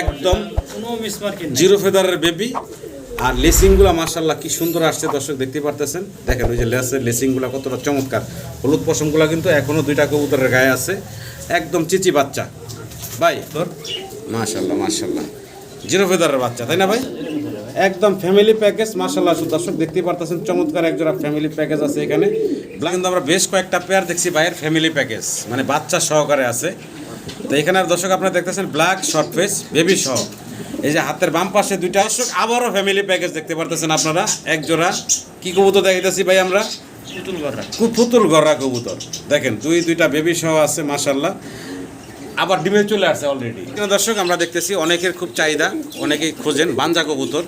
একদম zero ফেদারের baby আর লেসিংগুলো মার্শাল্লাহ কি সুন্দর আসছে দর্শক দেখতে পারতেছেন। দেখেন ওই যে লেসের লেসিংগুলো কতটা চমৎকার। হলুদ পশমগুলো কিন্তু এখনও দুইটা কবুতরের গায়ে আছে। একদম চিচি বাচ্চা। ভাই তোর? মাশাল্লাহ মার্শাল্লাহ জিরো ফেদারের বাচ্চা তাই না ভাই? একদম ফ্যামিলি প্যাকেজ মাশাল্লাহ দর্শক দেখতে পারতেছেন চমৎকার একজোড়া ফ্যামিলি প্যাকেজ আছে এখানে। কিন্তু আমরা বেশ কয়েকটা পেয়ার দেখছি ভাইয়ের ফ্যামিলি প্যাকেজ মানে বাচ্চা সহকারে আছে। তো এখানে আর দর্শক আপনারা দেখতেছেন ব্ল্যাক শর্ট ফেস বেবি সহ এই যে হাতের বাম পাশে দুইটা। দর্শক আবারও ফ্যামিলি প্যাকেজ দেখতে পারতেছেন আপনারা। এক জোড়া। কি কবুতর দেখাইতেছি ভাই আমরা? পুতুল পুতুল গড়া কবুতর। দেখেন দুই দুইটা বেবি সহ আছে মাশাল্লাহ আবার ডিমে চলে আসছে অলরেডি দর্শক আমরা দেখতেছি অনেকের খুব চাহিদা অনেকেই খোঁজেন বাঞ্জা কবুতর।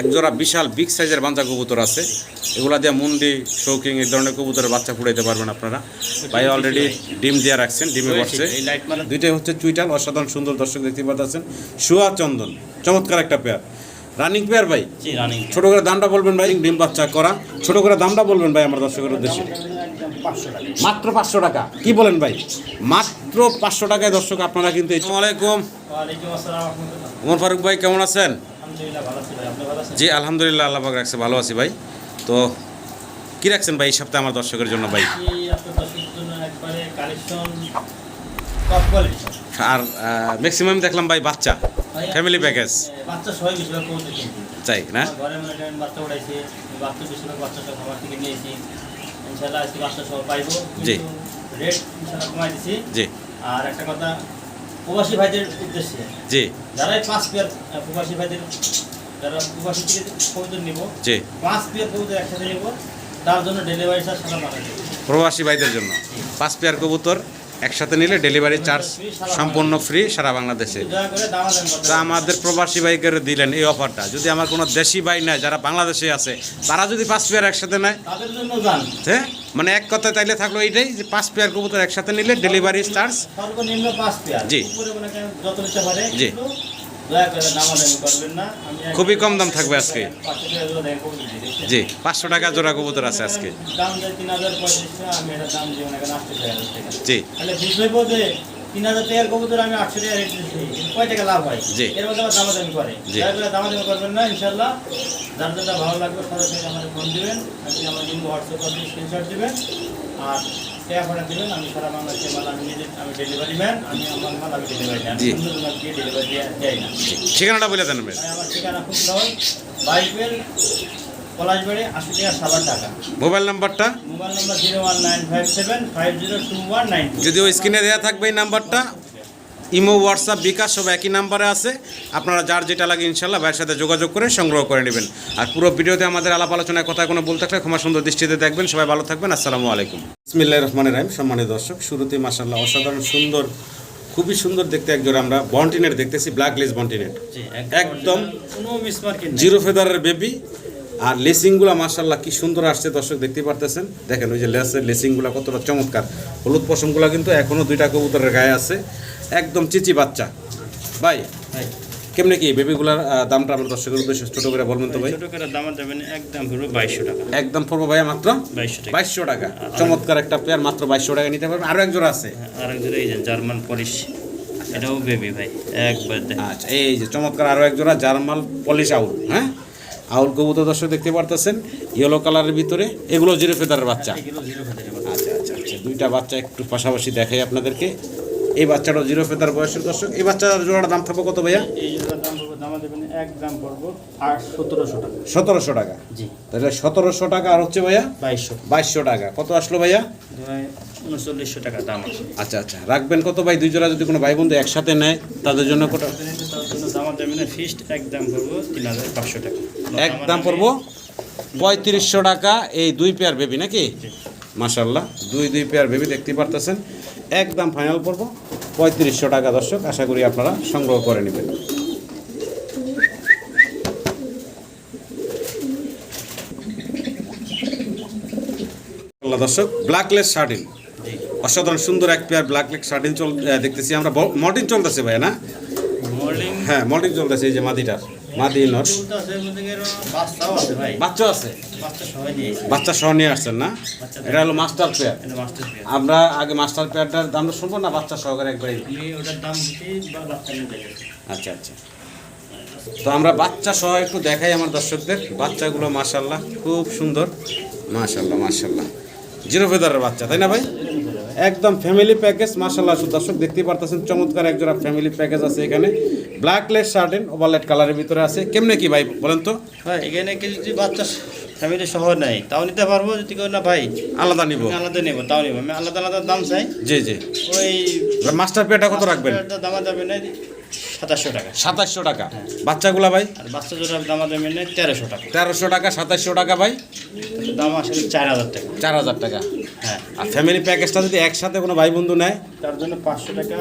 একজোড়া বিশাল বিগ সাইজের বাঞ্জা কবুতর আছে। এগুলা দিয়ে মুন্ডি শৌকিং এই ধরনের কবুতরের বাচ্চা ফুটাইতে পারবেন আপনারা। ভাই অলরেডি ডিম দিয়ে রাখছেন ডিমে বসছে। এই লাইট মারা দুইটাই হচ্ছে চুইটাল অসাধারণ সুন্দর দর্শক দেখতে পাচ্ছেন সুয়া চন্দন চমৎকার একটা পেয়ার রানিং পেয়ার ভাই? ছোট করে দামটা বলবেন ভাই ডিম বাচ্চা করা। ছোট করে দামটা বলবেন ভাই আমার দর্শকের উদ্দেশ্যে। মাত্র পাঁচশো টাকা? কি বলেন ভাই? মাত্র পাঁচশো টাকায় দর্শক আপনারা কিন্তু আসসালামু আলাইকুম। ওয়ালাইকুম আসসালাম রহমতুল্লাহ। ওমর ফারুক ভাই কেমন আছেন? আলহামদুলিল্লাহ ভালো আছি ভাই। আপনি ভালো আছেন? জি আলহামদুলিল্লাহ আল্লাহ পাক রাখছে ভালো আছি ভাই। তো কি রাখছেন ভাই এই সপ্তাহে আমার দর্শকের জন্য ভাই? আর ম্যাক্সিমাম দেখলাম ভাই বাচ্চা ফ্যামিলি প্যাকেজ চাই না? আজকে পাইবো। জি। রেট কমাই দিছি। জি। আর একটা কথা প্রবাসী ভাইদের উদ্দেশ্যে। জি। পাঁচ পেয়ার প্রবাসী ভাইদের যারা প্রবাসী থেকে কবুতর নিব জি। পাঁচ পেয়ার কবুতর একসাথে নিব তার জন্য ডেলিভারি চার্জ সারা প্রবাসী ভাইদের জন্য। পাঁচ পেয়ার কবুতর একসাথে নিলে ডেলিভারি চার্জ সম্পূর্ণ ফ্রি সারা বাংলাদেশে। তা আমাদের প্রবাসী বাইকের দিলেন এই অফারটা। যদি আমার কোনো দেশি ভাই নেয় যারা বাংলাদেশে আছে তারা যদি পাঁচ পেয়ার একসাথে নেয় হ্যাঁ? মানে এক কথা তাইলে থাকল এইটাই যে পাঁচ পেয়ার কবুতর একসাথে নিলে ডেলিভারি চার্জ জি। জি। খুবই কম দাম থাকবে আজকে। জি পাঁচশো টাকা জোড়া কবুতর আছে আজকে। জি। তিন হাজার টাকার কবুতর আমি আটশো টাকা রেট দিচ্ছি কয় টাকা লাভ হয়? জি। এর মধ্যে আবার দামাদামি করে। জি। দয়া করে দামাদামি করবেন না ইনশাল্লাহ যার যেটা ভালো লাগবে সরাসরি আমাদের ফোন দিবেন আপনি আমার ইমো হোয়াটসঅ্যাপ আপনি স্ক্রিনশট দিবেন। আর টাকা পাঠা দিবেন আমি সারা বাংলাদেশে মাল আমি নিজে আমি ডেলিভারি ম্যান আমি আমার মাল আমি ডেলিভারি ম্যান জি। অন্য দোকান দিয়ে ডেলিভারি দেয় না। ঠিকানাটা বলে দেন ভাই। তাই আমার ঠিকানা খুব সহজ। বাইকের পলাশবাড়ি আশি টাকা সাবার টাকা মোবাইল নাম্বারটা? Mobile number zero one nine five seven five zero two one nine যদি ওই স্ক্রিনে দেওয়া থাকবে এই নাম্বারটা ইমো হোয়াটসঅ্যাপ বিকাশ সব একই নাম্বারে আছে। আপনারা যার যেটা লাগে ইনশাল্লাহ ভাইয়ের সাথে যোগাযোগ করে সংগ্রহ করে নেবেন। আর পুরো ভিডিওতে আমাদের আলাপ আলোচনায় কথা কোনো বলতে থাকলে ক্ষমা সুন্দর দৃষ্টিতে দেখবেন। সবাই ভালো থাকবেন। আসসালামু আলাইকুম। ইসমিল্লাহ রহমান রাহিম। সম্মানিত দর্শক শুরুতে মাসাল্লাহ অসাধারণ সুন্দর খুবই সুন্দর দেখতে একজন আমরা বন্টিনেট দেখতেছি ব্ল্যাক লেস বন্টিনেট একদম জিরো ফেদারের বেবি আর লেসিংগুলো মাশাল্লাহ কি সুন্দর আসছে দর্শক দেখতে পারতেছেন। দেখেন ওই যে লেসের লেসিংগুলো কতটা চমৎকার। হলুদ পশমগুলো কিন্তু এখনও দুইটা কবুতরের গায়ে আছে। একদম চিচি বাচ্চা। ভাই ভাই। কেমনে কি বেবিগুলার দামটা আমার দর্শকের উদ্দেশ্যে ছোট করে বলবেন তো ভাই? ছোট করে দাম দেবেন একদম পুরো বাইশশো টাকা। একদম পড়ব ভাইয়া মাত্র বাইশশো টাকা। বাইশশো টাকা। চমৎকার একটা পেয়ার মাত্র বাইশশো টাকা নিতে পারবেন। আরও একজোড়া আছে। আর একজন এই যে জার্মান পলিশ এটাও বেবি ভাই একবার আচ্ছা এই যে চমৎকার আরও একজোড়া জার্মান পলিশ আউল হ্যাঁ? আউল কবুতর দর্শক দেখতে পারতেছেন ইয়েলো কালারের ভিতরে এগুলো জিরো ফেদারের বাচ্চা। এগুলো জিরো ফেদারে আচ্ছা আচ্ছা আচ্ছা দুইটা বাচ্চা একটু পাশাপাশি দেখাই আপনাদেরকে। এই বাচ্চাটা জিরো ফেদার বয়সের দর্শক। এই বাচ্চার জোড়ার দাম থাকবে কত ভাইয়া? এই জোড়ার দাম পড়ব দাম দেবেন এক দাম পড়ব আট সতেরোশো টাকা। সতেরোশো টাকা। জি। তাহলে সতেরোশো টাকা আর হচ্ছে ভাইয়া? বাইশশো। বাইশশো টাকা। কত আসলো ভাইয়া? উনচল্লিশশো টাকা দাম আচ্ছা আচ্ছা। রাখবেন কত ভাই? দুই জোড়া যদি কোনো ভাই বন্ধু একসাথে নেয় তাদের জন্য কত? তার জন্য দাম দেবেন ফিস্ট এক দাম পড়ব তিন হাজার পাঁচশো টাকা। এক দাম পড়ব পঁয়ত্রিশশো টাকা এই দুই পেয়ার বেবি নাকি? মাশাল্লাহ দুই দুই পেয়ার বেবি দেখতে পারতেছেন। একদম ফাইনাল পড়ব। পঁয়ত্রিশশো টাকা দর্শক আশা করি আপনারা সংগ্রহ করে নেবেন। দর্শক ব্ল্যাকলেস শার্টিন অসাধারণ সুন্দর এক পেয়ার ব্ল্যাকলেস শার্টিন চল দেখতেছি আমরা মর্টিন চলতেছে ভাই না? হ্যাঁ মর্টিন চলতেছে এই যে মাদিটার মাদি নট। বাচ্চাও আছে? বাচ্চা সহ নিয়ে আসছেন না? এটা হলো মাস্টার পেয়ার এটা মাস্টার পেয়ার আমরা আগে মাস্টার পেয়ারটার দামটা শুনব না বাচ্চা সহকারে একবারে আচ্ছা আচ্ছা। তো আমরা বাচ্চা সহ একটু দেখাই আমার দর্শকদের। বাচ্চাগুলো মাশাল্লাহ খুব সুন্দর। মাশাল্লাহ মাশাল্লাহ জিরো ফেদারের বাচ্চা তাই না ভাই? একদম ফ্যামিলি প্যাকেজ মাশাল্লাহ দর্শক দেখতেই পারতেছেন চমৎকার একজোড়া ফ্যামিলি প্যাকেজ আছে এখানে। ব্ল্যাক লেট শার্টেন ওভারলেট কালারের ভিতরে আছে। কেমনে কি ভাই বলেন তো? ভাই এখানে কি যদি বাচ্চা ফ্যামিলি সহ নেই তাও নিতে পারব যদি কেউ না ভাই। আলাদা নিব। আলাদা নেব তাও নেব। আমি আলাদা আলাদা দাম চাই। জি জি। ওই মাস্টার পেটা কত রাখবেন? দামা দামে নেই সাতাশশো টাকা। সাতাশশো টাকা। বাচ্চাগুলা ভাই? আর বাচ্চা জোড়ার দামা দামে নেই তেরোশো টাকা। তেরোশো টাকা সাতাশশো টাকা ভাই? দাম আসলে চার হাজার টাকা। চার হাজার টাকা। হ্যাঁ। আর ফ্যামিলি প্যাকেজটা যদি একসাথে কোনো ভাই বন্ধু নেয়? তার জন্য পাঁচশো টাকা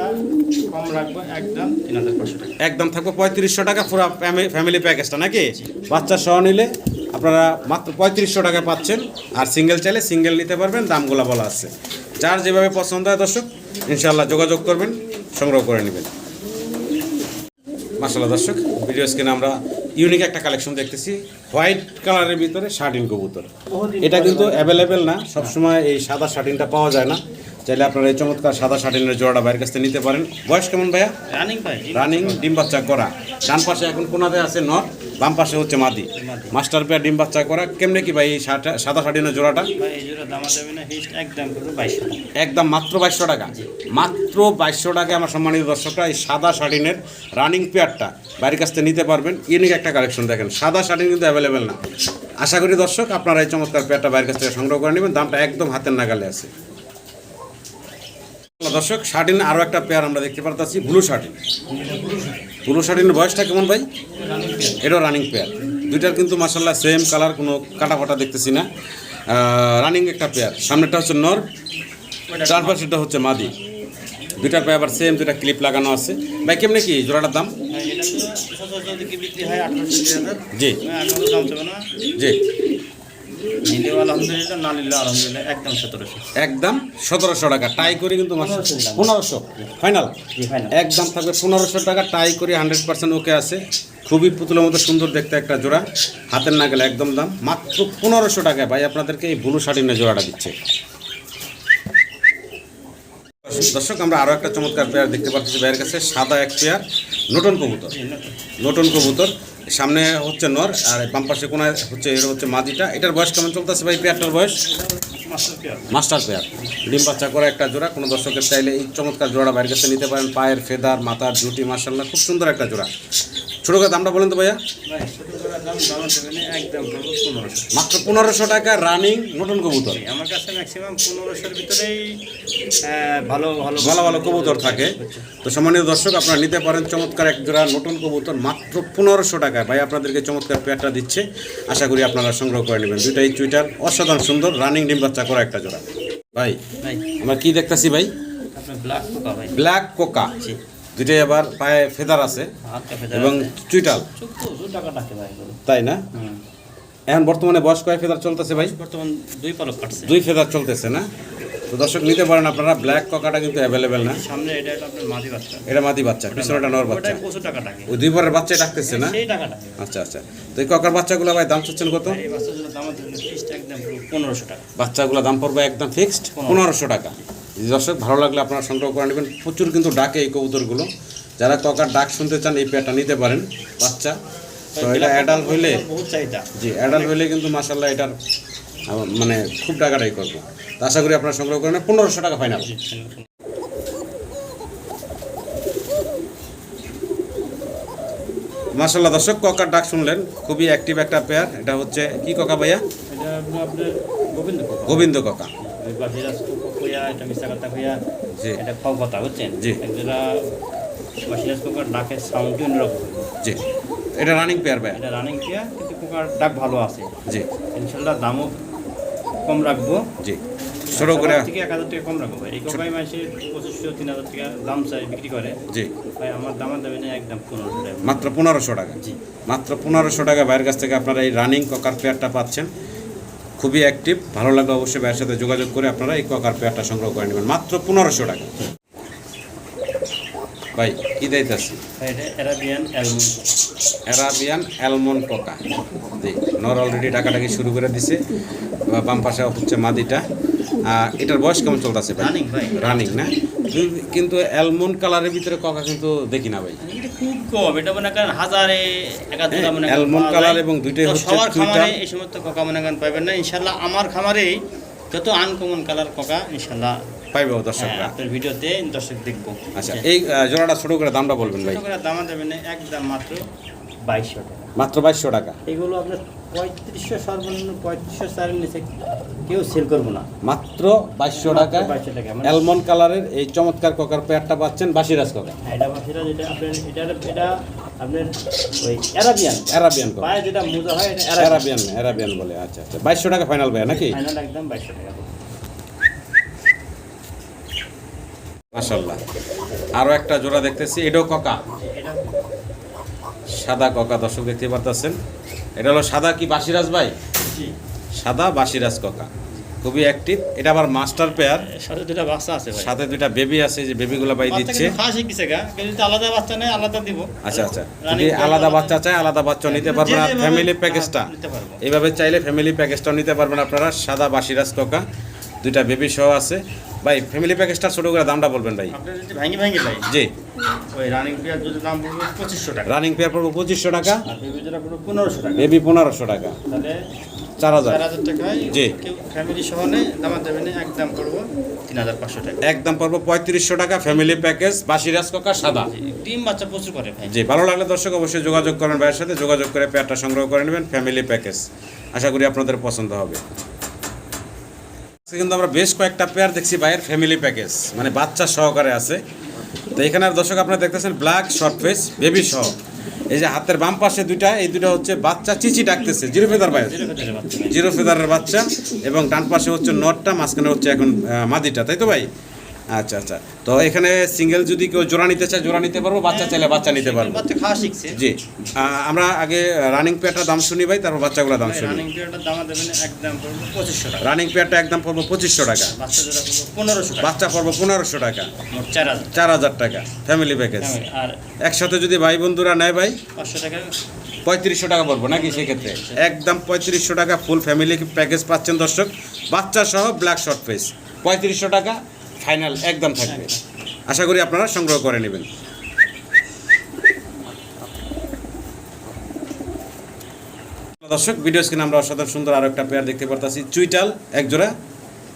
কম রাখব একদম তিন হাজার পাঁচশো টাকা। একদম থাকবে পঁয়ত্রিশশো টাকা পুরো ফ্যামিলি প্যাকেজটা নাকি? বাচ্চা সহ নিলে আপনারা মাত্র পঁয়ত্রিশশো টাকা পাচ্ছেন। আর সিঙ্গেল চাইলে সিঙ্গেল নিতে পারবেন দামগুলো বলা আছে। যার যেভাবে পছন্দ হয় দর্শক ইনশাল্লাহ যোগাযোগ করবেন সংগ্রহ করে নেবেন। মাসাল্লাহ দর্শক ভিডিও স্ক্রিনে আমরা ইউনিক একটা কালেকশন দেখতেছি হোয়াইট কালারের ভিতরে শার্টিন কবুতর। এটা কিন্তু অ্যাভেলেবেল না সবসময় এই সাদা শার্টিনটা পাওয়া যায় না। চাইলে আপনারা এই চমৎকার সাদা শার্টিনের জোড়াটা বাইরের কাছ থেকে নিতে পারেন। বয়স কেমন ভাইয়া? রানিং ভাই। রানিং ডিম বাচ্চা করা। ডান পাশে এখন কোনাতে আছে নর। বাম পাশে হচ্ছে মাদি। মাস্টার পেয়ার ডিম বাচ্চা করা কেমনে কি ভাই এই সাদা শার্টিনের জোড়াটা? একদম মাত্র বাইশশো টাকা। মাত্র বাইশশো টাকা আমার সম্মানিত দর্শকরা এই সাদা শার্টিনের রানিং পেয়ারটা বাড়ির কাছ থেকে নিতে পারবেন। ইউনিক একটা কালেকশন দেখেন সাদা শার্টিন কিন্তু অ্যাভেলেবেল না। আশা করি দর্শক আপনারা এই চমৎকার পেয়ারটা বাড়ির কাছ থেকে সংগ্রহ করে নেবেন দামটা একদম হাতের নাগালে আছে। দর্শক শার্টিন আরও একটা পেয়ার আমরা দেখতে পারতাছি ব্লু শার্টিন ব্লু শার্টিনের বয়সটা কেমন ভাই? এটাও রানিং পেয়ার দুইটার কিন্তু মাসাল্লাহ সেম কালার কোনো কাটা ফাটা দেখতেছি না। রানিং একটা পেয়ার সামনেটা হচ্ছে নর চার পাশেরটা হচ্ছে মাদি। দুইটার পেয়ার আবার সেম দুইটা ক্লিপ লাগানো আছে। ভাই কেমনে কি জোড়াটার দাম? হয় জি। না। জি। নিলেও আলহামদুলিল্লাহ না নিলেও আলহামদুলিল্লাহ একদম সতেরোশো। একদম সতেরোশো টাকা টাই করে কিন্তু পনেরোশো ফাইনাল একদম থাকবে পনেরোশো টাকা টাই করে হান্ড্রেড পার্সেন্ট ওকে আছে। খুবই পুতুলের মতো সুন্দর দেখতে একটা জোড়া। হাতের না গেলে একদম দাম। মাত্র পনেরোশো টাকায় ভাই আপনাদেরকে এই ব্লু শার্টিনের জোড়াটা দিচ্ছে। দর্শক আমরা আরও একটা চমৎকার পেয়ার দেখতে পাচ্ছি ভাইয়ের কাছে সাদা এক পেয়ার নটন কবুতর। নটন কবুতর। সামনে হচ্ছে নর আর বাম কোন কোনায় হচ্ছে এটা হচ্ছে মাদিটা এটার বয়স কেমন চলতেছে ভাই পেয়ারটার বয়স? Master pair. ডিম বাচ্চা করা একটা জোড়া কোনো দর্শকের চাইলে এই চমৎকার জোড়া বাইরের কাছে নিতে পারেন। পায়ের ফেদার মাথার জুটি মার্শাল্লাহ খুব সুন্দর একটা জোড়া। ছোটো কথা দামটা বলেন তো ভাইয়া। মাত্র পনেরোশো টাকা রানিং নতুন কবুতর। আমার কাছে ম্যাক্সিমাম পনেরোশোর ভিতরেই ভালো ভালো ভালো ভালো কবুতর থাকে। তো সম্মানিত দর্শক আপনারা নিতে পারেন চমৎকার এক জোড়া নতুন কবুতর মাত্র পনেরোশো টাকায় ভাই আপনাদেরকে চমৎকার পেয়ারটা দিচ্ছে। আশা করি আপনারা সংগ্রহ করে নেবেন। দুইটাই চুইটার অসাধারণ সুন্দর রানিং ডিম বাচ্চা করা একটা জোড়া। ভাই ভাই। আমরা কি দেখতেছি ভাই? ব্ল্যাক পোকা ভাই। ব্ল্যাক কোকা। দুইটাই আবার পায়ে ফেদার আছে এবং চুইটাল। তাই না? এখন বর্তমানে বয়স কয় ফেদার চলতেছে ভাই? বর্তমান দুই পালক কাটছে। দুই ফেদার চলতেছে না? তো দর্শক নিতে পারেন আপনারা ব্ল্যাক ককাটা কিন্তু অ্যাভেলেবেল না। সামনে এটা আপনার মাঝি বাচ্চা। এটা মাদি বাচ্চা পিছনেটা নর বাচ্চা। ওই দুই পরের বাচ্চা ডাকতেছে না? সেই টাকা ডাকে আচ্ছা আচ্ছা। তো এই ককার বাচ্চাগুলো ভাই দাম চাচ্ছেন কত? জন্য দাম পনেরোশো টাকা। বাচ্চাগুলো দাম পড়বে একদম ফিক্সড পনেরোশো টাকা। দর্শক ভালো লাগলে আপনারা সংগ্রহ করে নেবেন। প্রচুর কিন্তু ডাকে এই কবুতরগুলো। যারা ককার ডাক শুনতে চান এই পেয়ারটা নিতে পারেন বাচ্চা। তো এটা অ্যাডাল্ট হইলে জি অ্যাডাল্ট হইলে কিন্তু মাসাল্লাহ এটার মানে খুব টাকাটাই করব। তো আশা করি আপনারা সংগ্রহ করেন পনেরোশো টাকা ফাইনাল মাসাল্লাহ দর্শক ককার ডাক শুনলেন। খুবই অ্যাক্টিভ একটা পেয়ার। এটা হচ্ছে কি ককা ভাইয়া? গোবিন্দ গোবিন্দ ককা। কইয়া এটা মিশা কথা কইয়া এটা খাও কথা বুঝছেন। একজোড়া বাসিরাজ কোকার ডাকের সাউন্ডটি অন্যরকম। জি। এটা রানিং পেয়ার ভাইয়া এটা রানিং দিয়া কিন্তু কোকার ডাক ভালো আছে। জি। ইনশাল্লাহ দামও কম রাখব। জি। ছোট করে থেকে এক হাজার টাকা কম রাখব ভাই। এই কোকাই মাসে পঁচিশশো তিন হাজার টাকা দাম চাই বিক্রি করে। জি। ভাই আমার দামের দামে নেই একদম পনেরোশো টাকা। মাত্র পনেরোশো টাকা। জি। মাত্র পনেরোশো টাকা ভাইয়ের কাছ থেকে আপনারা এই রানিং ককার পেয়ারটা পাচ্ছেন। খুবই অ্যাক্টিভ ভালো লাগবে অবশ্যই ভাইয়ের সাথে যোগাযোগ করে আপনারা এই ককার পেয়ারটা সংগ্রহ করে নেবেন। মাত্র পনেরোশো টাকা। ভাই কি এটা অ্যারাবিয়ান অ্যালমন্ড অ্যালমন্ড নর অলরেডি টাকাটাকি শুরু করে দিছে। বাম পাশে হচ্ছে মাদিটা। এটার বয়স কেমন চলতেছে ভাই? রানিং ভাই। রানিং না? কিন্তু- অ্যালমন্ড কালারের ভিতরে কোকা কিন্তু দেখি না ভাই। খুব কম। এটা মনে করেন হাজারে একাধিক হ্যাঁ, মনে। এবং দুইটাই হচ্ছে সবার খামারে এই সমস্ত কোকা মনে করেন পাবেন না। ইনশাল্লাহ আমার খামারে যত আনকমন কালার কোকা ইনশাল্লাহ পাইব হ্যাঁ, দর্শকরা আপনার ভিডিওতে দর্শক দেখব। আচ্ছা এই জোড়াটা ছোট করে দামটা বলবেন ভাই। ছোট করে দামা দেবেন একদম মাত্র বাইশশো টাকা। মাত্র বাইশশো টাকা। এগুলো আপনার পঁয়ত্রিশশো সর্বনিম্ন পঁয়ত্রিশশো চারের নিচে কেউ সেল করব না। মাত্র বাইশশো টাকা বাইশশো টাকা মানে অ্যালমন্ড কালারের এই চমৎকার কোকার পেয়ারটা পাচ্ছেন বাসিরাজ কোকা এটা বাসিরা যেটা আপনার এটা এটা আপনার ওই অ্যারাবিয়ান অ্যারাবিয়ান পায়ে যেটা মোজা হয় এটা অ্যারাবিয়ান অ্যারাবিয়ান অ্যারাবিয়ান বলে আচ্ছা আচ্ছা। বাইশশো টাকা ফাইনাল নাকি? ফাইনাল একদম বাইশশো টাকা। মাশাল্লাহ আরও একটা জোড়া দেখতেছি এটাও কোকা এটা সাদা কোকা দর্শক দেখতে পারতেছেন। এটা হলো সাদা কি বাসিরাজ ভাই? সাদা বাসিরাজ কোকা। খুবই অ্যাক্টিভ এটা আবার মাস্টার পেয়ার সাথে দুটা বাচ্চা আছে ভাই। সাথে দুইটা বেবি আছে যে বেবিগুলো ভাই দিচ্ছে। কিন্তু খাওয়া শিখছে গা? যদি আলাদা বাচ্চা নেই আলাদা দিব। আচ্ছা আচ্ছা। যদি আলাদা বাচ্চা চায় আলাদা বাচ্চা নিতে পারবেন আর ফ্যামিলি প্যাকেজটা। এইভাবে চাইলে ফ্যামিলি প্যাকেজটাও নিতে পারবেন আপনারা। সাদা বাসিরাজ কোকা। দুইটা বেবি সহ আছে। ভাই ফ্যামিলি প্যাকেজটা ছোট করে দামটা বলবেন ভাই। ভাঙি ভাঙি ভাই জি। ওই রানিং পেয়ার যদি দাম পড়বে পঁচিশশো টাকা। রানিং পেয়ার পড়ব পঁচিশশো টাকা। পনেরোশো টাকা। বেবি পনেরোশো টাকা। তাহলে চার হাজার। টাকায় জি। ফ্যামিলি সহ নেই দামা দেবে একদম পড়ব তিন হাজার পাঁচশো টাকা। একদম পড়ব পঁয়ত্রিশশো টাকা ফ্যামিলি প্যাকেজ বাসিরাজ কোকা সাদা। ডিম বাচ্চা প্রচুর করে ভাই। জি ভালো লাগলে দর্শক অবশ্যই যোগাযোগ করেন ভাইয়ের সাথে। যোগাযোগ করে পেয়ারটা সংগ্রহ করে নেবেন ফ্যামিলি প্যাকেজ আশা করি আপনাদের পছন্দ হবে। কিন্তু আমরা বেশ কয়েকটা পেয়ার দেখছি ভাইয়ের ফ্যামিলি প্যাকেজ মানে বাচ্চা সহকারে আছে। তো এখানে দর্শক আপনারা দেখতেছেন ব্ল্যাক শর্ট ফেস বেবি সহ এই যে হাতের বাম পাশে দুইটা, এই দুটো হচ্ছে বাচ্চা, চিচি ডাকতেছে। জিরো ফেদার ভাই। জিরো ফেদারের বাচ্চা, এবং ডান পাশে হচ্ছে নটটা, মাঝখানে হচ্ছে এখন মাদিটা, তাই তো ভাই? আচ্ছা আচ্ছা। তো এখানে সিঙ্গেল যদি কেউ জোড়া নিতে চায় জোড়া নিতে পারব বাচ্চা চাইলে বাচ্চা নিতে পারব। বাচ্চা খাওয়া শিখছে। জি। আমরা আগে রানিং পেয়ারটার দাম শুনি ভাই তারপর বাচ্চাগুলো দাম শুনি। রানিং পিরিয়ডের দামা দেবেন একদম পড়ব পঁচিশশো টাকা। রানিং পেয়ারটা একদম পড়ব পঁচিশশো টাকা। বাচ্চা পনেরোশো টাকা। বাচ্চা পড়ব পনেরোশো টাকা। চার হাজার। চার হাজার টাকা। ফ্যামিলি প্যাকেজ আর একসাথে যদি ভাই বন্ধুরা নেয় ভাই পাঁচশো টাকা। পঁয়ত্রিশশো টাকা পড়ব নাকি সেক্ষেত্রে একদম পঁয়ত্রিশশো টাকা ফুল ফ্যামিলি প্যাকেজ পাচ্ছেন দর্শক। বাচ্চা সহ ব্ল্যাক শর্ট ফেস পঁয়ত্রিশশো টাকা। ফাইনাল একদম থাকবে। আশা করি আপনারা সংগ্রহ করে নেবেন। দর্শক ভিডিও স্ক্রিনে আমরা অসাধারণ সুন্দর আরও একটা পেয়ার দেখতে পারতাছি। চুইটাল এক জোড়া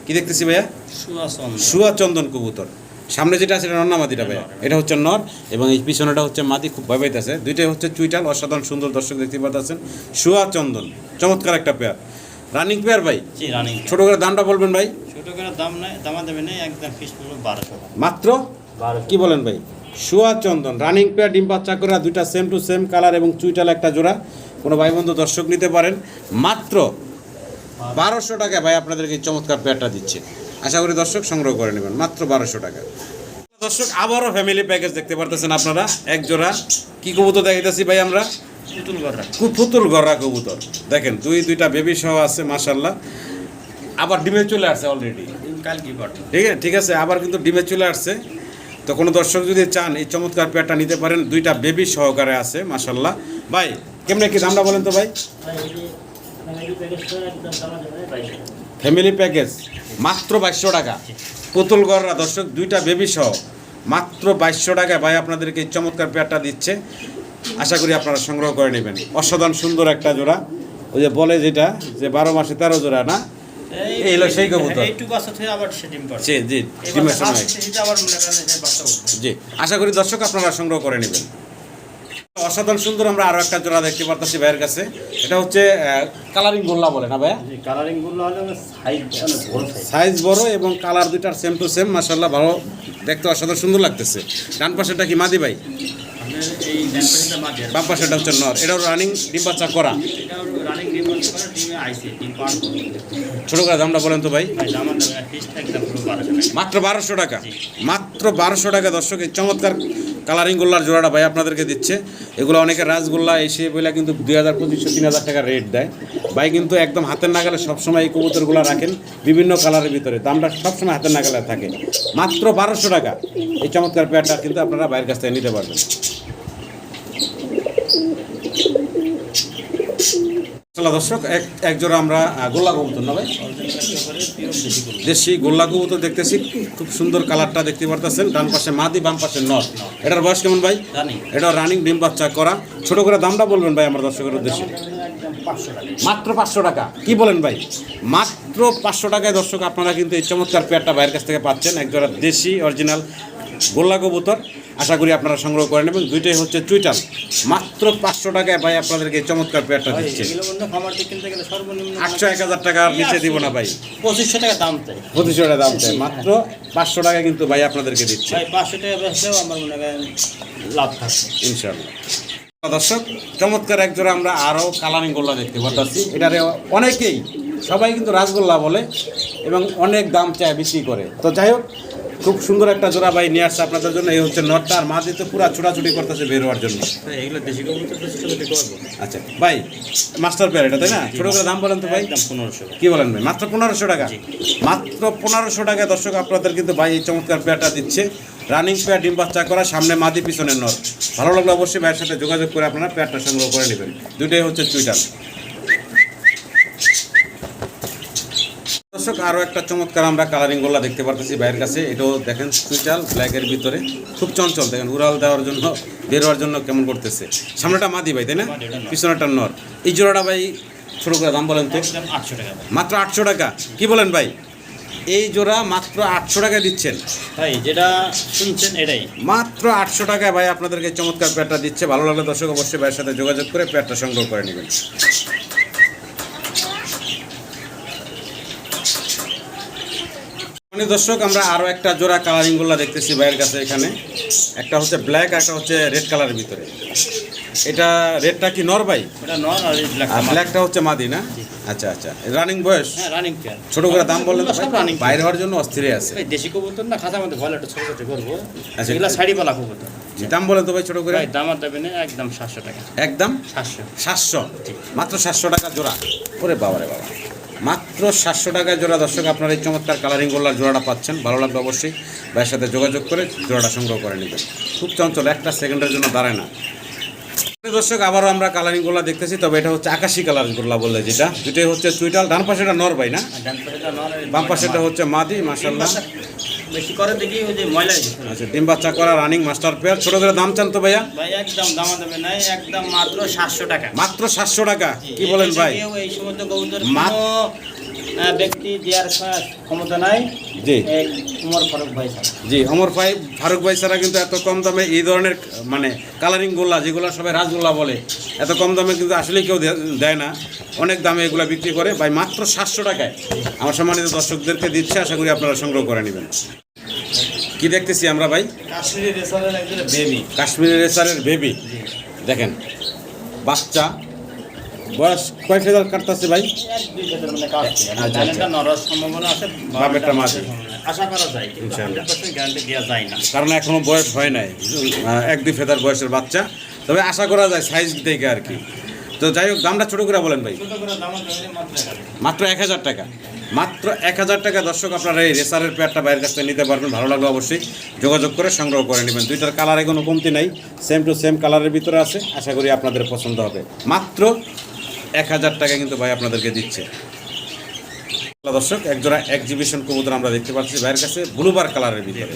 কি দেখতেছি ভাইয়া? সুয়া চন্দন। কবুতর। সামনে যেটা আছে এটা নর মাদিটা ভাইয়া? এটা হচ্ছে নর এবং এই পিছনেটা হচ্ছে মাদি খুব ভয় পাইতেছে। দুইটাই হচ্ছে চুইটাল অসাধারণ সুন্দর দর্শক দেখতে পাচ্ছেন সুয়া চন্দন চমৎকার একটা পেয়ার রানিং পেয়ার ভাই? জি রানিং ছোট করে দামটা বলবেন ভাই? ছোট করে দাম নাই দামা দেবে না একদম ফিস পড়ব বারোশো মাত্র? কি বলেন ভাই? সুয়া চন্দন রানিং পেয়ার ডিম বাচ্চা করা দুইটা সেম টু সেম কালার এবং চুইটাল একটা জোড়া। কোনো ভাই বন্ধু দর্শক নিতে পারেন। মাত্র বারোশো টাকা ভাই আপনাদেরকে চমৎকার পেয়ারটা দিচ্ছে। আশা করি দর্শক সংগ্রহ করে নেবেন। মাত্র বারোশো টাকা। দর্শক আবারও ফ্যামিলি প্যাকেজ দেখতে পারতেছেন আপনারা। এক জোড়া। কি কবুতর দেখাইতেছি ভাই আমরা? পুতুল খুব পুতুল গড়া কবুতর। দেখেন দুই দুইটা বেবি সহ আছে মাশাল্লাহ আবার ডিমে চলে আসছে অলরেডি ঠিক আছে ঠিক আছে, আবার কিন্তু ডিমে চলে আসছে। তো কোনো দর্শক যদি চান এই চমৎকার পেয়ারটা নিতে পারেন, দুইটা বেবি সহকারে আছে মাশাল্লাহ ভাই, কেমনে কি দামটা বলেন তো ভাই? ফ্যামিলি প্যাকেজ মাত্র বাইশশো টাকা। পুতুল গড়রা দর্শক, দুইটা বেবি সহ। মাত্র বাইশশো টাকায় ভাই আপনাদেরকে এই চমৎকার পেয়ারটা দিচ্ছে। আশা করি আপনারা সংগ্রহ করে নেবেন। অসাধারণ সুন্দর একটা জোড়া। ওই যে বলে যেটা, যে বারো মাসে তেরো জোড়া, না? এই হলো সেই কবুতর। জি জি ডিমের সময়। আবার মনে করেন যে বাচ্চা জি আশা করি দর্শক আপনারা সংগ্রহ করে নেবেন। অসাধারণ সুন্দর আমরা আরও একটা জোড়া দেখতে পারতেছি ভাইয়ের কাছে। এটা হচ্ছে কালারিং গোল্লা বলে না ভাইয়া? কালারিংগুলো হলে সাইজ বড় সাইজ সাইজ বড় এবং কালার দুইটার সেম টু সেম মাসাল্লাহ ভালো। দেখতে অসাধারণ সুন্দর লাগতেছে। ডান পাশেটা কি মাদি ভাই? বাম পাশেটা হচ্ছে নর এটাও রানিং ডিম বাচ্চা করা। ছোট করে দামটা বলেন তো ভাই। মাত্র বারোশো টাকা। মাত্র বারোশো টাকা, দর্শক, এই চমৎকার কালারিং গোল্লার জোড়াটা ভাই আপনাদেরকে দিচ্ছে। এগুলো অনেকে রাজগোল্লা এসে বলে কিন্তু দুই হাজার, পঁচিশশো, তিন হাজার টাকা রেট দেয়। ভাই কিন্তু একদম হাতের নাগালে সবসময় এই কবুতরগুলো রাখেন বিভিন্ন কালারের ভিতরে। দামটা সবসময় হাতের নাগালে থাকে। মাত্র বারোশো টাকা। এই চমৎকার পেয়ারটা কিন্তু আপনারা বাইরের কাছ থেকে নিতে পারবেন। দর্শক এক এক জোড়া আমরা গোল্লা কবুতর না ভাই দেশি গোল্লা কবুতর দেখতেছি খুব সুন্দর কালারটা দেখতে পারতেছেন। ডান পাশে মাদি বাম পাশে নর। এটার বয়স কেমন ভাই? এটা রানিং ডিম বাচ্চা করা। ছোট করে দামটা বলবেন ভাই আমার দর্শকের উদ্দেশ্যে। মাত্র পাঁচশো টাকা। কি বলেন ভাই? মাত্র পাঁচশো টাকায় দর্শক আপনারা কিন্তু এই চমৎকার পেয়ারটা বাইরের কাছ থেকে পাচ্ছেন। একজোড়া দেশি অরিজিনাল গোল্লা কবুতর। আশা করি আপনারা সংগ্রহ করেন এবং দুইটাই হচ্ছে টুইটাল মাত্র পাঁচশো টাকায় ভাই আপনাদেরকে চমৎকার পেয়ারটা দিচ্ছে। আটশো এক হাজার টাকা নিচে দিব না ভাই। পঁচিশশো টাকা দাম চাই পঁচিশশো টাকা দাম চাই। মাত্র পাঁচশো টাকা কিন্তু ভাই আপনাদেরকে দিচ্ছে। পাঁচশো টাকা আমার মনে করেন লাভ থাকবে। ইনশাআল্লাহ। দর্শক চমৎকার এক জোড়া আমরা আরও কালারিং গোল্লা দেখতে পাচ্ছি এটারে অনেকেই সবাই কিন্তু রাসগোল্লা বলে এবং অনেক দাম চায় বিক্রি করে। তো যাই হোক খুব সুন্দর একটা জোড়া ভাই নিয়ে আসছে আপনাদের জন্য। এই হচ্ছে নটটা আর মাঝে তো পুরো ছুটাছুটি করতেছে বের হওয়ার জন্য। এগুলো দেশি করব। আচ্ছা ভাই মাস্টার পেয়ার এটা তাই না? ছোট করে দাম বলেন তো ভাই। পনেরোশো কি বলেন ভাই? মাত্র পনেরোশো টাকা? মাত্র পনেরোশো টাকা দর্শক আপনাদের কিন্তু ভাই এই চমৎকার পেয়ারটা দিচ্ছে। রানিং পেয়ার ডিম বাচ্চা করা সামনে মাদি পিছনে নর। ভালো লাগলে অবশ্যই ভাইয়ের সাথে যোগাযোগ করে আপনারা পেয়ারটা সংগ্রহ করে নেবেন। দুইটাই হচ্ছে টুইটার দর্শক আরও একটা চমৎকার আমরা কালারিং গোল্লা দেখতে পারতেছি ভাইয়ের কাছে। এটাও দেখেন সুইটাল ব্ল্যাকের ভিতরে। খুব চঞ্চল দেখেন উড়াল দেওয়ার জন্য বের হওয়ার জন্য কেমন করতেছে। সামনেটা মাদি ভাই তাই না। পিছনেটা নর। এই জোড়াটা ভাই ছোটো করে দাম বলেন তো। আটশো টাকা মাত্র আটশো টাকা। কি বলেন ভাই? এই জোড়া মাত্র আটশো টাকা দিচ্ছেন। ভাই যেটা শুনছেন এটাই। মাত্র আটশো টাকায় ভাই আপনাদেরকে চমৎকার প্যাডটা দিচ্ছে। ভালো লাগলে দর্শক অবশ্যই ভাইয়ের সাথে যোগাযোগ করে প্যাডটা সংগ্রহ করে নেবেন। মানে দর্শক আমরা আরও একটা জোড়া কালারিংগুলা দেখতেছি ভাইয়ের কাছে এখানে। একটা হচ্ছে ব্ল্যাক একটা হচ্ছে রেড কালারের ভিতরে। এটা রেডটা কি নর ভাই? আর ব্ল্যাকটা হচ্ছে মাদি না? আচ্ছা আচ্ছা। রানিং বয়স? হ্যাঁ রানিং ছোট করে দাম বললেন বাইরে হওয়ার জন্য অস্থিরে আছে। দেশি কবুতর না খাতার মধ্যে ভালো একটা ছোট ছোট করব। আচ্ছা। এগুলা শাড়ি পালা কবুতর দাম বলেন তো ভাই ছোট করে। দাম আর দেবে না একদম সাতশো টাকা। একদম? সাতশো। সাতশো? মাত্র সাতশো টাকা জোড়া। ওরে বাবারে বাবা। মাত্র সাতশো টাকায় জোড়া। দর্শক আপনার এই চমৎকার কালারিং গোল্লার জোড়াটা পাচ্ছেন। ভালো লাগবে অবশ্যই। ভাইয়ের সাথে যোগাযোগ করে জোড়াটা সংগ্রহ করে নেবেন। খুব চঞ্চল একটা সেকেন্ডের জন্য দাঁড়ায় না। দর্শক আবারও আমরা কালারিং গোল্লা দেখতেছি তবে এটা হচ্ছে আকাশি কালারিং গোল্লা বললে যেটা। দুটোই হচ্ছে চুইটাল ডান পাশেটা নর ভাই না? বাম পাশেটা হচ্ছে মাদি মাসাল্লাহ বেশি করে দেখি ওই যে ময়লা আচ্ছা ডিম বাচ্চা করা রানিং মাস্টার পেয়ার ছোট করে দাম চান তো ভাইয়া? ভাই একদম দামা দেবে নাই একদম মাত্র সাতশো টাকা। মাত্র সাতশো টাকা কি বলেন ভাই? এই সমস্ত গৌতর মা- কোনো আহ, ব্যক্তি দেওয়ার ক্ষমতা নাই। জি। এই ফারুক ভাই জি অমর ভাই ফারুক ভাই ছাড়া কিন্তু এত কম দামে এই ধরনের মানে কালারিং গোল্লা যেগুলো সবাই রাজগোল্লা বলে এত কম দামে কিন্তু আসলে কেউ দে- দেয় না। অনেক দামে এগুলো বিক্রি করে ভাই মাত্র সাতশো টাকায়। আমার সম্মানিত দর্শকদেরকে দিচ্ছে আশা করি আপনারা সংগ্রহ করে নেবেন। কি দেখতেছি আমরা ভাই? কাশ্মীরি রেসারের বেবি। কাশ্মীরি রেসারের বেবি। দেখেন বাচ্চা বয়স কয় ফেদার কাটতেছে ভাই? আচ্ছা, না কারণ এখনও বয়স হয় নাই। এক দুই ফেদার বয়সের বাচ্চা। তবে আশা করা যায় সাইজ দেখে আর কি। তো যাই হোক দামটা ছোটো করে বলেন ভাই। মাত্র এক হাজার টাকা। মাত্র এক হাজার টাকা। দর্শক আপনারা এই রেসারের পেয়ারটা বাইরের কাছ থেকে নিতে পারবেন। ভালো লাগলে অবশ্যই যোগাযোগ করে সংগ্রহ করে নেবেন। দুইটার কালারে কোনো কমতি নাই। সেম টু সেম কালারের ভিতরে আছে। আশা করি আপনাদের পছন্দ হবে। মাত্র এক হাজার টাকা কিন্তু ভাই আপনাদেরকে দিচ্ছে। দর্শক একজোড়া এক্সিবিশন কবুতর আমরা দেখতে পাচ্ছি ভাইয়ের কাছে ব্লুবার কালারের ভিতরে।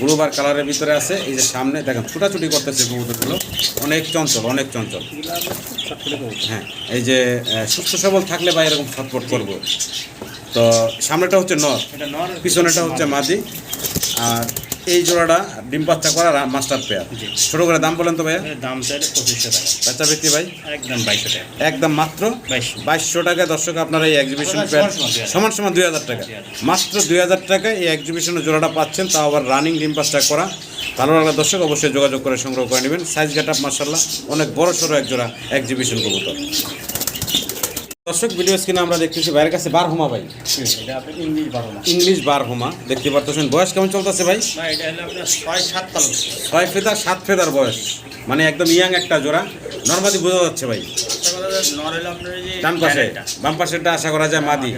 ব্লুবার। কালারের ভিতরে আছে এই যে সামনে দেখেন ছুটাছুটি করতেছে কবুতরগুলো। অনেক চঞ্চল অনেক চঞ্চল। হ্যাঁ এই যে সুস্থ সবল থাকলে ভাই এরকম ছটফট করব। তো সামনেটা হচ্ছে নর নর পিছনেটা হচ্ছে মাদি। আর এই জোড়াটা ডিম বাচ্চা করা মাস্টার পেয়ার ছোটো করে দাম বলেন তো ভাইয়া। দাম পঁচিশশো টাকা। বাচ্চা ব্যক্তি ভাই? একদম বাইশশো টাকা। একদম মাত্র বাইশশো। টাকা দর্শক আপনারা এই এক্সিবিশন সমান পেয়ার সমান সমান দুই হাজার টাকা। মাত্র দুই হাজার টাকা এই এক্সিবিশনের জোড়াটা পাচ্ছেন তাও আবার রানিং ডিম পাঁচটা করা। ভালো লাগলে দর্শক অবশ্যই যোগাযোগ করে সংগ্রহ করে নেবেন। সাইজ গেট আপ মার্শাল্লাহ অনেক বড় সড়ো এক জোড়া এক্সিবিশন কবুতর। দর্শক ভিডিও স্ক্রিনে আমরা দেখতেছি বাইরের কাছে বার হোমা ভাই। ইংলিশ বারো হোমা দেখতে পারতেছেন। বয়স কেমন চলতেছে ভাই? ছয় ফেদার সাত ফেদার বয়স। মানে একদম ইয়াং একটা জোড়া। নর্মালি বোঝা যাচ্ছে ভাই। ডান পাশে বাম পাশেরটা আশা করা যায় মাদি।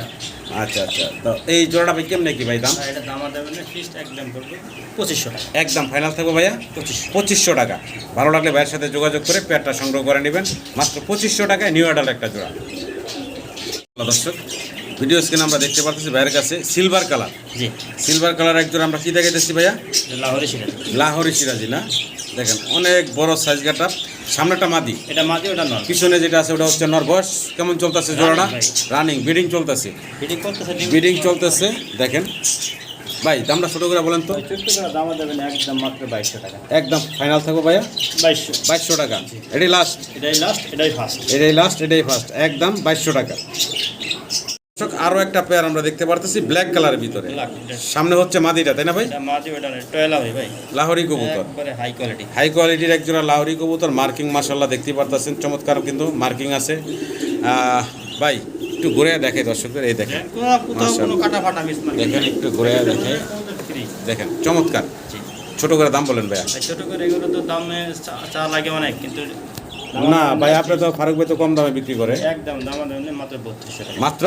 আচ্ছা আচ্ছা। তো এই জোড়াটা ভাই কেমনে কি ভাই দাম? পঁচিশশো টাকা। একদম ফাইনাল থাকবে ভাইয়া? পঁচিশশো। পঁচিশশো টাকা। ভালো লাগলে ভাইয়ের সাথে যোগাযোগ করে পেয়ারটা সংগ্রহ করে নেবেন। মাত্র পঁচিশশো টাকায় নিউ অ্যাডাল একটা জোড়া। দর্শক ভিডিও স্ক্রিনে আমরা দেখতে পাচ্ছি ভাইয়ের কাছে সিলভার কালার জি। সিলভার কালার এক জোড়া আমরা কি দেখাইতেছি ভাইয়া? লাহোরি সিরাজ। লাহোরি সিরাজি না? দেখেন অনেক বড় সাইজ গাটা সামনেটা মাদি। এটা মাঝে ওটা নর। পিছনে যেটা আছে ওটা হচ্ছে নর বয়স। কেমন চলতেছে জোড়াটা? রানিং বিডিং চলতেছে। বিডিং চলতেছে দেখেন। ভাই দামটা ছোটো করে বলেন তো। করে দেবেন একদম মাত্র বাইশশো টাকা। একদম ফাইনাল থাকব ভাইয়া? বাইশশো। বাইশশো টাকা। এটাই লাস্ট এটাই লাস্ট এটাই ফার্স্ট এটাই লাস্ট এটাই ফার্স্ট একদম বাইশশো টাকা। আরও একটা পেয়ার আমরা দেখতে পারতেছি ব্ল্যাক কালারের ভিতরে। সামনে হচ্ছে মাদিটা তাই না ভাই? এটা মাঝে ওটা টয়লা ভাই ভাই। লাহোরি কবুতর। হাই কোয়ালিটি হাই কোয়ালিটির একজোড়া লাহোরি কবুতর মার্কিং মাসাল্লাহ দেখতে পারতেছেন চমৎকার কিন্তু মার্কিং আছে। ভাই একটু ঘুরে দেখে দর্শকদের এই দেখেন। মানে দেখেন একটু ঘুরে দেখে দেখেন চমৎকার। ছোট করে দাম বলেন ভাইয়া। ছোট করে এগুলো তো দামে চা লাগে অনেক কিন্তু না ভাই আপনি তো ফারুক ভাই তো কম দামে বিক্রি করে। একদম দাম মাত্র বত্রিশশো টাকা। মাত্র?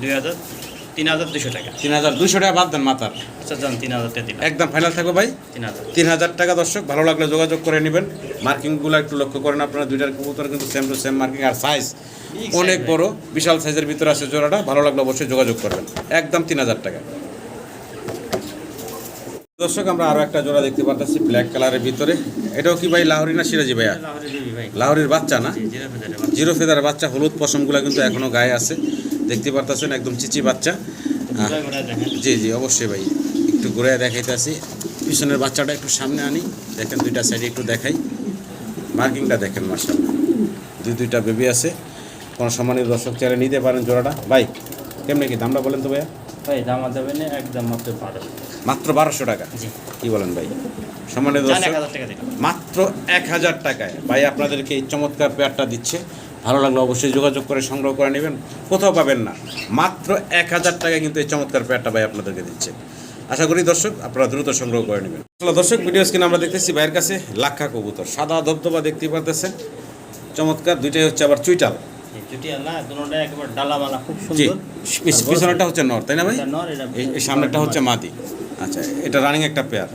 দুই হাজার তিন হাজার দুশো টাকা। তিন হাজার দুশো টাকা বাদ দেন মাথার। আচ্ছা যান তিন হাজার টাকা একদম ফাইনাল থাকবে ভাই? তিন হাজার। তিন হাজার টাকা দর্শক ভালো লাগলে যোগাযোগ করে নেবেন। মার্কিংগুলো একটু লক্ষ্য করেন আপনারা দুইটার কবুতর কিন্তু সেম টু সেম মার্কিং আর সাইজ অনেক বড় বিশাল সাইজের ভিতরে আছে জোড়াটা ভালো লাগলে অবশ্যই যোগাযোগ করবেন। একদম তিন হাজার টাকা। দর্শক আমরা আরও একটা জোড়া দেখতে পাচ্ছি ব্ল্যাক কালারের ভিতরে। এটাও কি ভাই লাহোরি না সিরাজি ভাইয়া? লাহোরি দিবি ভাই। লাহোরির বাচ্চা না? জিরো ফেদার বাচ্চা। হলুদ পশমগুলো কিন্তু এখনও গায়ে আছে। দেখতে পারতেছেন একদম চিচি বাচ্চা। জি জি অবশ্যই ভাই একটু ঘুরে দেখাইতে আসি পিছনের বাচ্চাটা একটু সামনে আনি। দেখেন দুইটা সাইডে একটু দেখাই। মার্কিংটা দেখেন মার্শাল দুই দুইটা বেবি আছে। কোনো সম্মানিত দর্শক চেয়ারে নিতে পারেন জোড়াটা। ভাই কেমনে কি দামটা বলেন তো ভাইয়া? ভাই দামা দেবেন একদম মাত্র বারোশো। মাত্র বারোশো টাকা। কি বলেন ভাই? সম্মানিত দর্শক মাত্র এক হাজার টাকায়। ভাই আপনাদেরকে এই চমৎকার পেয়ারটা দিচ্ছে। ভালো লাগলে অবশ্যই যোগাযোগ করে সংগ্রহ করে নেবেন। কোথাও পাবেন না। মাত্র এক হাজার টাকায় কিন্তু এই চমৎকার পেয়ারটা ভাই আপনাদেরকে দিচ্ছে। আশা করি দর্শক আপনারা দ্রুত সংগ্রহ করে নেবেন। দর্শক ভিডিও স্ক্রিনে আমরা দেখতেছি ভাইয়ের কাছে লাক্ষা কবুতর। সাদা ধবধবা দেখতে পারতেছেন। চমৎকার দুইটাই হচ্ছে আবার চুইটাল। জি পিছনেরটা হচ্ছে নর তাই না ভাই? এটা নর এটা এই- এই হচ্ছে মাদি। আচ্ছা এটা রানিং একটা পেয়ার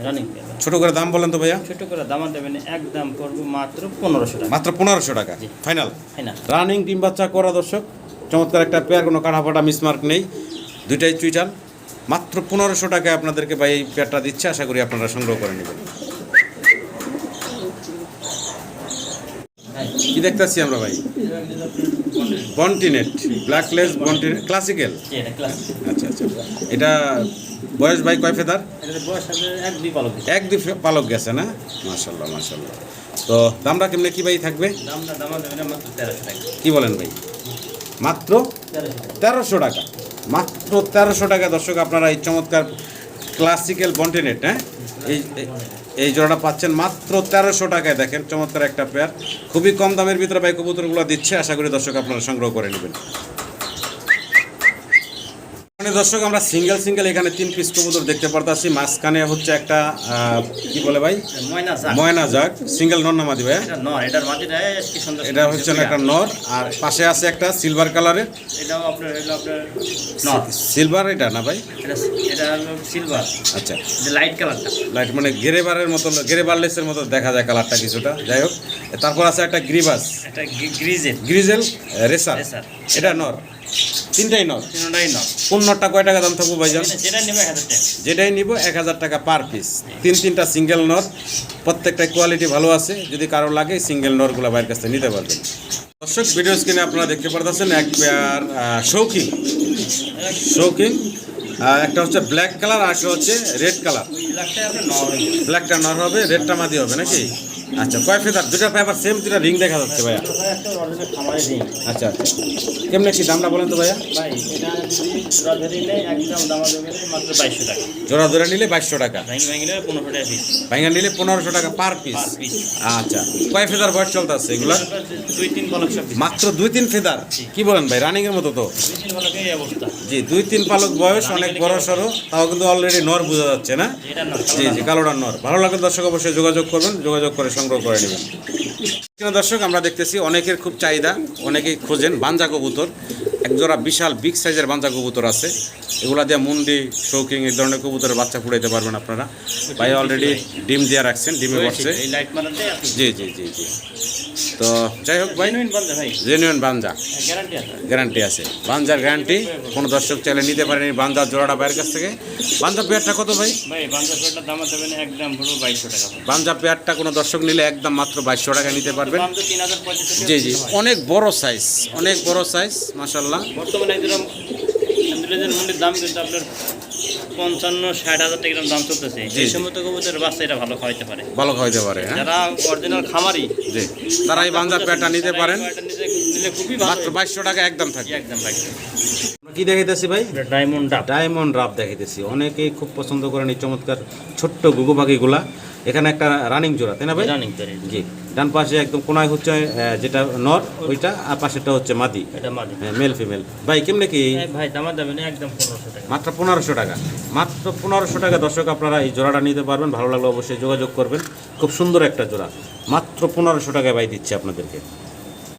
ছোট করে দাম বলেন তো ভাইয়া। ছোট করে দামা দেবেন একদম মাত্র পনেরোশো টাকা। মাত্র পনেরোশো টাকা। ফাইনাল রানিং ডিম বাচ্চা করা দর্শক চমৎকার একটা পেয়ার কোনো মিসমার্ক নেই। দুইটাই চুইটাল। মাত্র পনেরোশো টাকায় আপনাদেরকে ভাই এই পেয়ারটা দিচ্ছে আশা করি আপনারা সংগ্রহ করে নেবেন। কি দেখতেছি আমরা ভাই? বন্টিনেট ব্ল্যাকলেস বন্টিনেট ক্লাসিক্যাল আচ্ছা আচ্ছা। এটা বয়স ভাই কয় ফেদার? এক দুই পালক গেছে। না? মাশাল্লাহ মাশাল্লাহ তো দামটা কেমনে কি ভাই থাকবে? টাকা। কি বলেন ভাই? মাত্র তেরোশো টাকা। মাত্র তেরোশো টাকা। দর্শক আপনারা এই চমৎকার ক্লাসিক্যাল বন্টিনেট হ্যাঁ? এই এই- জোড়াটা পাচ্ছেন মাত্র তেরোশো টাকায়। দেখেন চমৎকার একটা পেয়ার খুবই কম দামের ভিতরে ভাই কবুতরগুলো দিচ্ছে। আশা করি দর্শক আপনারা সংগ্রহ করে নেবেন। দর্শক আমরা সিঙ্গেল সিঙ্গেল এখানে তিন পিস কবুতর দেখতে পারতাছি। মাঝখানে হচ্ছে একটা কি বলে ভাই? ময়না জাগ। সিঙ্গেল নর নামাদি ভাই? এটা হচ্ছে একটা নর আর পাশে আছে একটা সিলভার কালারের সিলভার এটা না ভাই? সিলভার আচ্ছা। লাইট কালারটা লাইট মানে গেরেবারের মতো গেরেবারলেসের মতো দেখা যায় কালারটা কিছুটা। যাই হোক তারপর আছে একটা গ্রিবাস এটা গ্রিজের গ্রিজেল রেসার এটা নর। তিনটাই নর তিনটাই নর কোন নরটা কয় টাকা দাম থাকব ভাইজান? যেটা নেবে এক হাজার টাকা। যেটাই নিব এক হাজার টাকা পার পিস। তিন তিনটা সিঙ্গেল নর প্রত্যেকটা কোয়ালিটি ভালো আছে। যদি কারও লাগে সিঙ্গেল নরগুলো বাইরের কাছ থেকে নিতে পারবেন। দর্শক ভিডিও স্ক্রিনে আপনারা দেখতে পারতেছেন এক পেয়ার শৌখিন। শৌখিন। একটা হচ্ছে ব্ল্যাক কালার আর একটা হচ্ছে রেড কালার ব্ল্যাকটা নর ব্ল্যাকটা নর হবে রেডটা মাদি হবে নাকি? আচ্ছা কয় ফেদার? দুটা পেপার সেম দুটা রিং দেখা যাচ্ছে ভাইয়া। আচ্ছা আচ্ছা। কেমনে কি দামটা বলেন তো ভাইয়া? জোড়া ধরে নিলে বাইশশো টাকা। ভেঙে নিলে পনেরোশো টাকা পার পিস আচ্ছা কয় ফেদার বয়স চলতেছে এগুলা? মাত্র দুই তিন ফেদার? কি বলেন ভাই রানিং এর মতো তো? জি দুই তিন পালক বয়স অনেক বড় সড়ো তাও কিন্তু অলরেডি নর বোঝা যাচ্ছে না? জি জি কালোটা নর। ভালো লাগলে দর্শক অবশ্যই যোগাযোগ করবেন যোগাযোগ করে সংগ্রহ করে নেবেন। এখানে দর্শক আমরা দেখতেছি অনেকের খুব চাহিদা অনেকেই খোঁজেন বাঞ্জা কবুতর। একজোড়া বিশাল বিগ সাইজের বাঞ্জা কবুতর আছে। এগুলা দিয়ে মুন্ডি শৌকিং এই ধরনের কবুতরের বাচ্চা ফুটাইতে পারবেন আপনারা। ভাই অলরেডি ডিম দিয়ে রাখছেন ডিমে বসছে। জি জি জি জি। তো যাই হোক ভাই জেনুইন বাঞ্জা গ্যারান্টি আছে। বাঞ্জার গ্যারান্টি কোনো দর্শক চাইলে নিতে পারেনি বাঞ্জার জোড়াটা বাইরের কাছ থেকে। বাঞ্জা পেয়ারটা কত ভাই? বাঞ্জা ভাই। পেয়ারটা কোনো দর্শক নিলে একদম মাত্র বাইশশো টাকা নিতে পারবেন। জি জি। অনেক বড় সাইজ অনেক বড় সাইজ মাসাল্লাহ বর্তমানে দাম কিন্তু আপনার পঞ্চান্ন ষাট হাজার টাকা দাম চলতেছে। এই। সমস্ত কবুতরের বাচ্চা এটা ভালো খাওয়াইতে পারে। ভালো খাওয়াইতে পারে হ্যাঁ? যারা অরিজিনাল খামারি জি তারা এই বাঞ্জা পেটা নিতে পারেন। খুবই মাত্র বাইশশো টাকা একদম থাকে একদম বাইশশো কি দেখাইতেছি ভাই? ডায়মন্ড ডাব ডায়মন্ড রাফ দেখাইতেছি। অনেকেই খুব পছন্দ করেন এই চমৎকার ছোট্ট গুগু পাখিগুলা। এখানে একটা রানিং জোড়া তাই না ভাই? রানিং জি। ডান পাশে একদম কোনায় হচ্ছে যেটা নর ওইটা আর পাশেরটা হচ্ছে মাদি। এটা মাদি। হ্যাঁ মেল ফিমেল ভাই কেমনে কি? ভাই ভাই দামা না একদম পনেরোশো টাকা। মাত্র পনেরোশো টাকা। মাত্র পনেরোশো টাকা দর্শক আপনারা এই জোড়াটা নিতে পারবেন। ভালো লাগলে অবশ্যই যোগাযোগ করবেন। খুব সুন্দর একটা জোড়া। মাত্র পনেরোশো টাকায় ভাই দিচ্ছে আপনাদেরকে।